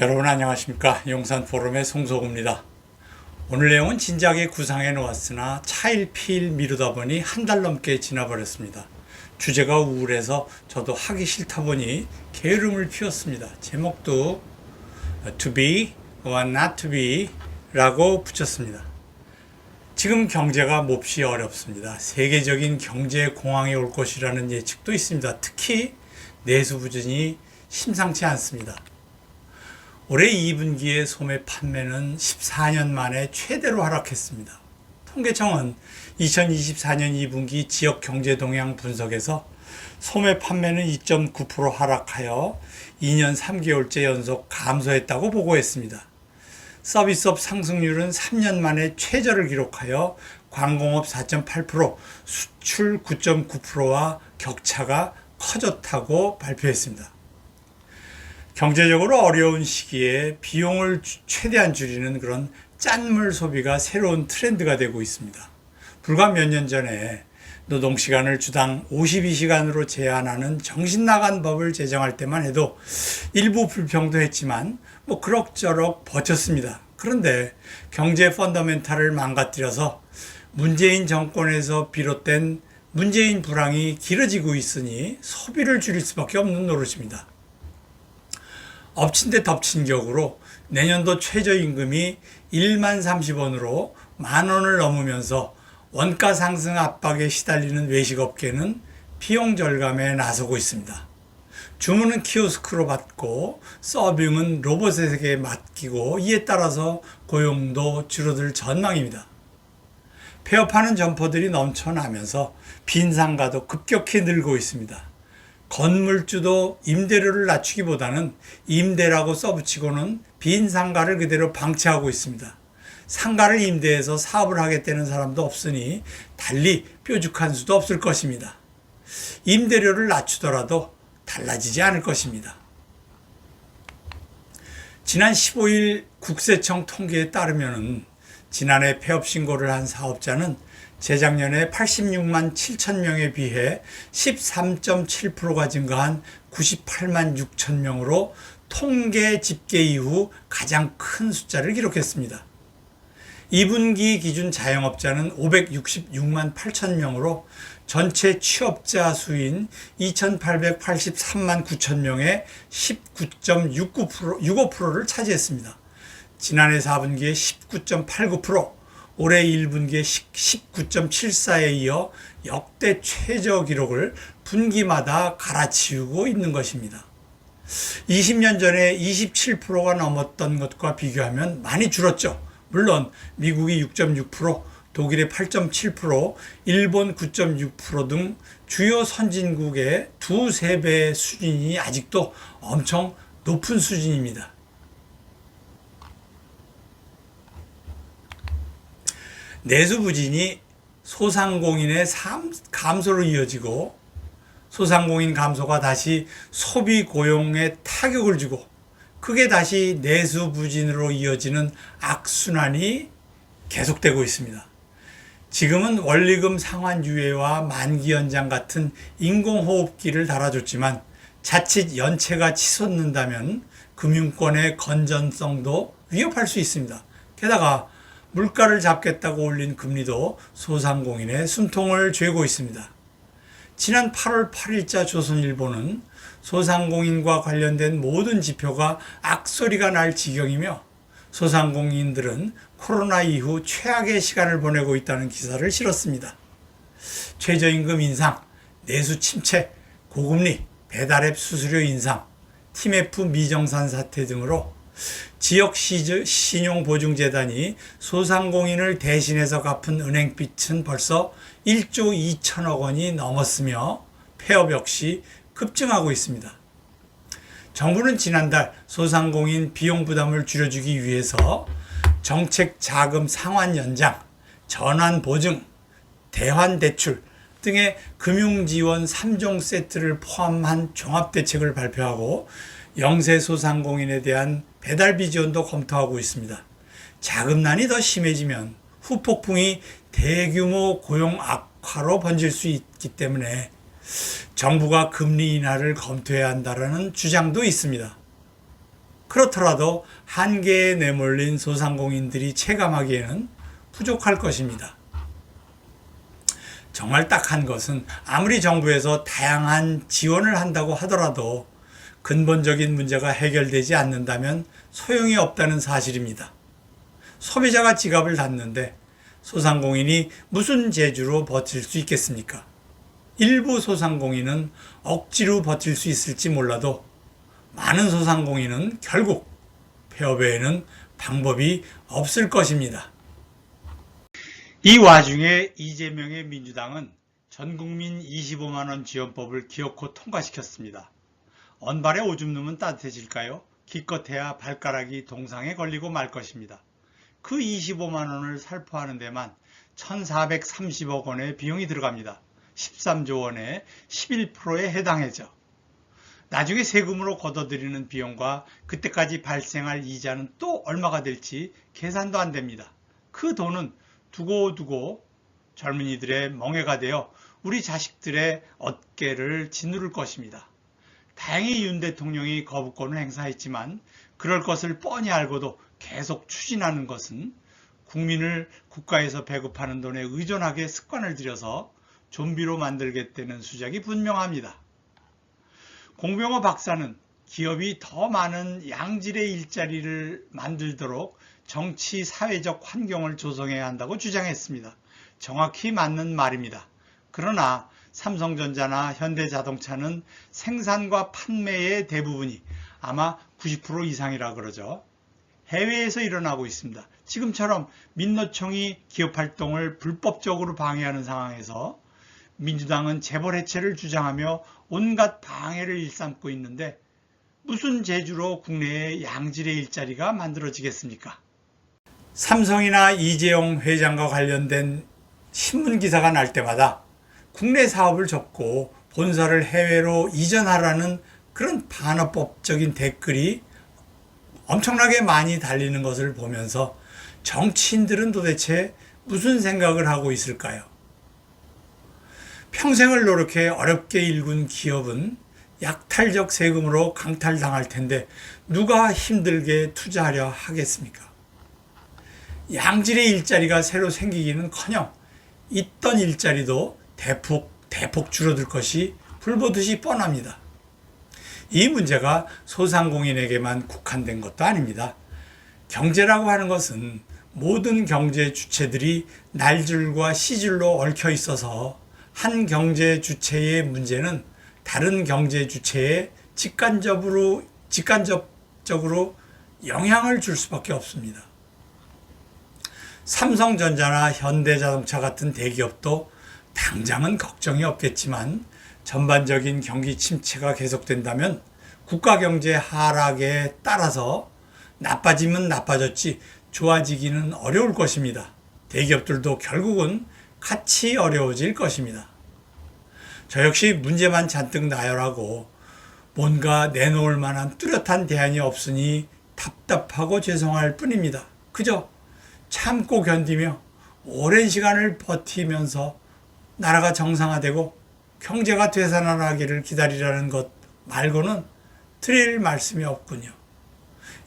여러분 안녕하십니까 용산 포럼의 송소구입니다. 오늘 내용은 진작에 구상해 놓았으나 차일피일 미루다 보니 한 달 넘게 지나버렸습니다. 주제가 우울해서 저도 하기 싫다 보니 게으름을 피웠습니다. 제목도 to be or not to be 라고 붙였습니다. 지금 경제가 몹시 어렵습니다. 세계적인 경제 공황이 올 것이라는 예측도 있습니다. 특히 내수 부진이 심상치 않습니다. 올해 2분기의 소매 판매는 14년 만에 최대로 하락했습니다. 통계청은 2024년 2분기 지역 경제 동향 분석에서 소매 판매는 2.9% 하락하여 2년 3개월째 연속 감소했다고 보고했습니다. 서비스업 상승률은 3년 만에 최저를 기록하여 관공업 4.8%, 수출 9.9%와 격차가 커졌다고 발표했습니다. 경제적으로 어려운 시기에 비용을 주- 최대한 줄이는 그런 짠물 소비가 새로운 트렌드가 되고 있습니다. 불과 몇 년 전에 노동 시간을 주당 52시간으로 제한하는 정신 나간 법을 제정할 때만 해도 일부 불평도 했지만 뭐 그럭저럭 버텼습니다. 그런데 경제 펀더멘탈을 망가뜨려서 문재인 정권에서 비롯된 문재인 불황이 길어지고 있으니 소비를 줄일 수밖에 없는 노릇입니다. 엎친 데 덮친 격으로 내년도 최저임금이 1만 30원으로 만 원을 넘으면서 원가 상승 압박에 시달리는 외식업계는 비용 절감에 나서고 있습니다. 주문은 키오스크로 받고 서빙은 로봇에게 맡기고 이에 따라서 고용도 줄어들 전망입니다. 폐업하는 점포들이 넘쳐나면서 빈 상가도 급격히 늘고 있습니다. 건물주도 임대료를 낮추기보다는 임대라고 써붙이고는 빈 상가를 그대로 방치하고 있습니다. 상가를 임대해서 사업을 하겠다는 사람도 없으니 달리 뾰족한 수도 없을 것입니다. 임대료를 낮추더라도 달라지지 않을 것입니다. 지난 15일 국세청 통계에 따르면 지난해 폐업 신고를 한 사업자는 재작년에 86만 7천 명에 비해 13.7%가 증가한 98만 6천 명으로 통계 집계 이후 가장 큰 숫자를 기록했습니다. 2분기 기준 자영업자는 566만 8천 명으로 전체 취업자 수인 2,883만 9천 명의 19.69% 65%를 차지했습니다. 지난해 4분기에 19.89%, 올해 1분기에 19.74에 이어 역대 최저 기록을 분기마다 갈아치우고 있는 것입니다. 20년 전에 27%가 넘었던 것과 비교하면 많이 줄었죠. 물론 미국이 6.6%, 독일의 8.7%, 일본 9.6%등 주요 선진국의 두세 배 수준이 아직도 엄청 높은 수준입니다. 내수 부진이 소상공인의 삶 감소로 이어지고 소상공인 감소가 다시 소비 고용에 타격을 주고 그게 다시 내수 부진으로 이어지는 악순환이 계속되고 있습니다. 지금은 원리금 상환 유예와 만기 연장 같은 인공호흡기를 달아줬지만 자칫 연체가 치솟는다면 금융권의 건전성도 위협할 수 있습니다. 게다가 물가를 잡겠다고 올린 금리도 소상공인의 숨통을 죄고 있습니다. 지난 8월 8일자 조선일보는 소상공인과 관련된 모든 지표가 악소리가 날 지경이며 소상공인들은 코로나 이후 최악의 시간을 보내고 있다는 기사를 실었습니다. 최저임금 인상, 내수 침체, 고금리, 배달앱 수수료 인상, TMF 미정산 사태 등으로 지역 신용보증재단이 소상공인을 대신해서 갚은 은행빚은 벌써 1조 2천억 원이 넘었으며 폐업 역시 급증하고 있습니다. 정부는 지난달 소상공인 비용 부담을 줄여주기 위해서 정책 자금 상환 연장, 전환 보증, 대환 대출 등의 금융 지원 3종 세트를 포함한 종합 대책을 발표하고 영세 소상공인에 대한 배달비 지원도 검토하고 있습니다. 자금난이 더 심해지면 후폭풍이 대규모 고용 악화로 번질 수 있기 때문에 정부가 금리 인하를 검토해야 한다는 주장도 있습니다. 그렇더라도 한계에 내몰린 소상공인들이 체감하기에는 부족할 것입니다. 정말 딱 한 것은 아무리 정부에서 다양한 지원을 한다고 하더라도 근본적인 문제가 해결되지 않는다면 소용이 없다는 사실입니다. 소비자가 지갑을 닫는데 소상공인이 무슨 재주로 버틸 수 있겠습니까? 일부 소상공인은 억지로 버틸 수 있을지 몰라도 많은 소상공인은 결국 폐업에는 방법이 없을 것입니다. 이 와중에 이재명의 민주당은 전국민 25만원 지원법을 기어코 통과시켰습니다. 언발에 오줌 누면 따뜻해질까요? 기껏해야 발가락이 동상에 걸리고 말 것입니다. 그 25만원을 살포하는 데만 1430억 원의 비용이 들어갑니다. 13조 원의 11%에 해당하죠. 나중에 세금으로 걷어들이는 비용과 그때까지 발생할 이자는 또 얼마가 될지 계산도 안 됩니다. 그 돈은 두고두고 젊은이들의 멍해가 되어 우리 자식들의 어깨를 짓누를 것입니다. 다행히 윤 대통령이 거부권을 행사했지만 그럴 것을 뻔히 알고도 계속 추진하는 것은 국민을 국가에서 배급하는 돈에 의존하게 습관을 들여서 좀비로 만들겠다는 수작이 분명합니다. 공병호 박사는 기업이 더 많은 양질의 일자리를 만들도록 정치 사회적 환경을 조성해야 한다고 주장했습니다. 정확히 맞는 말입니다. 그러나 삼성전자나 현대자동차는 생산과 판매의 대부분이 아마 90% 이상이라 그러죠. 해외에서 일어나고 있습니다. 지금처럼 민노총이 기업 활동을 불법적으로 방해하는 상황에서 민주당은 재벌 해체를 주장하며 온갖 방해를 일삼고 있는데 무슨 재주로 국내에 양질의 일자리가 만들어지겠습니까? 삼성이나 이재용 회장과 관련된 신문 기사가 날 때마다 국내 사업을 접고 본사를 해외로 이전하라는 그런 반어법적인 댓글이 엄청나게 많이 달리는 것을 보면서 정치인들은 도대체 무슨 생각을 하고 있을까요? 평생을 노력해 어렵게 일군 기업은 약탈적 세금으로 강탈당할 텐데 누가 힘들게 투자하려 하겠습니까? 양질의 일자리가 새로 생기기는 커녕 있던 일자리도 대폭, 대폭 줄어들 것이 불보듯이 뻔합니다. 이 문제가 소상공인에게만 국한된 것도 아닙니다. 경제라고 하는 것은 모든 경제 주체들이 날줄과 시줄로 얽혀 있어서 한 경제 주체의 문제는 다른 경제 주체에 직간접으로 직간접적으로 영향을 줄 수밖에 없습니다. 삼성전자나 현대자동차 같은 대기업도 당장은 걱정이 없겠지만 전반적인 경기 침체가 계속된다면 국가 경제 하락에 따라서 나빠지면 나빠졌지 좋아지기는 어려울 것입니다. 대기업들도 결국은 같이 어려워질 것입니다. 저 역시 문제만 잔뜩 나열하고 뭔가 내놓을 만한 뚜렷한 대안이 없으니 답답하고 죄송할 뿐입니다. 그저 참고 견디며 오랜 시간을 버티면서 나라가 정상화되고 경제가 되살아나기를 기다리라는 것 말고는 드릴 말씀이 없군요.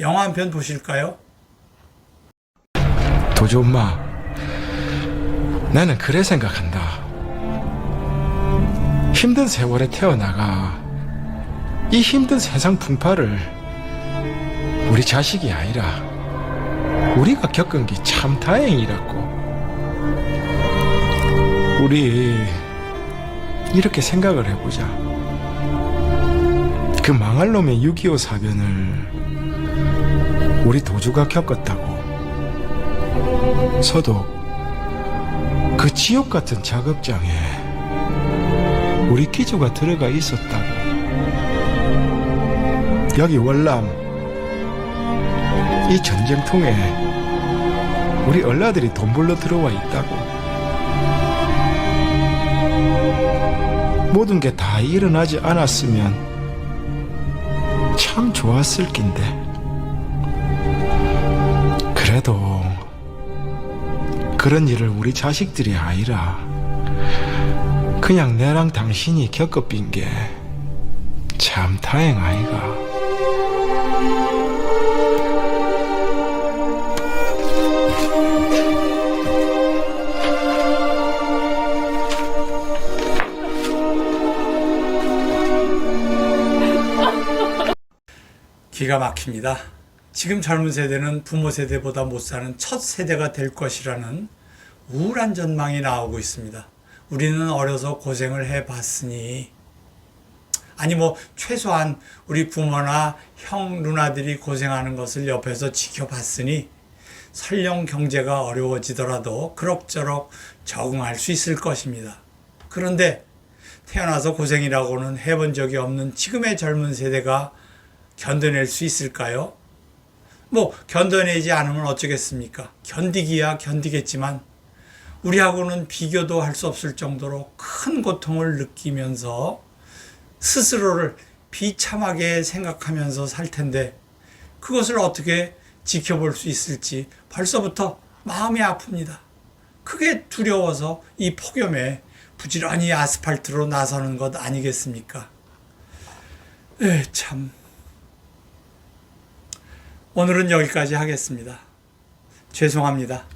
영화 한 편 보실까요? 도저 엄마, 나는 그래 생각한다. 힘든 세월에 태어나가 이 힘든 세상 풍파를 우리 자식이 아니라 우리가 겪은 게 참 다행이라고. 우리 이렇게 생각을 해보자. 그 망할 놈의 6.25 사변을 우리 도주가 겪었다고. 서도 그 지옥 같은 작업장에 우리 기주가 들어가 있었다고. 여기 월남 이 전쟁통에 우리 얼라들이 돈 벌러 들어와 있다고. 모든 게 다 일어나지 않았으면 참 좋았을 낀데. 그래도 그런 일을 우리 자식들이 아니라 그냥 내랑 당신이 겪어빈 게 참 다행 아이가. 기가 막힙니다. 지금 젊은 세대는 부모 세대보다 못 사는 첫 세대가 될 것이라는 우울한 전망이 나오고 있습니다. 우리는 어려서 고생을 해 봤으니 아니 뭐 최소한 우리 부모나 형 누나들이 고생하는 것을 옆에서 지켜봤으니 설령 경제가 어려워지더라도 그럭저럭 적응할 수 있을 것입니다. 그런데 태어나서 고생이라고는 해본 적이 없는 지금의 젊은 세대가 견뎌낼 수 있을까요? 뭐 견뎌내지 않으면 어쩌겠습니까? 견디기야 견디겠지만 우리하고는 비교도 할 수 없을 정도로 큰 고통을 느끼면서 스스로를 비참하게 생각하면서 살 텐데 그것을 어떻게 지켜볼 수 있을지 벌써부터 마음이 아픕니다. 크게 두려워서 이 폭염에 부지런히 아스팔트로 나서는 것 아니겠습니까? 에, 참. 오늘은 여기까지 하겠습니다. 죄송합니다.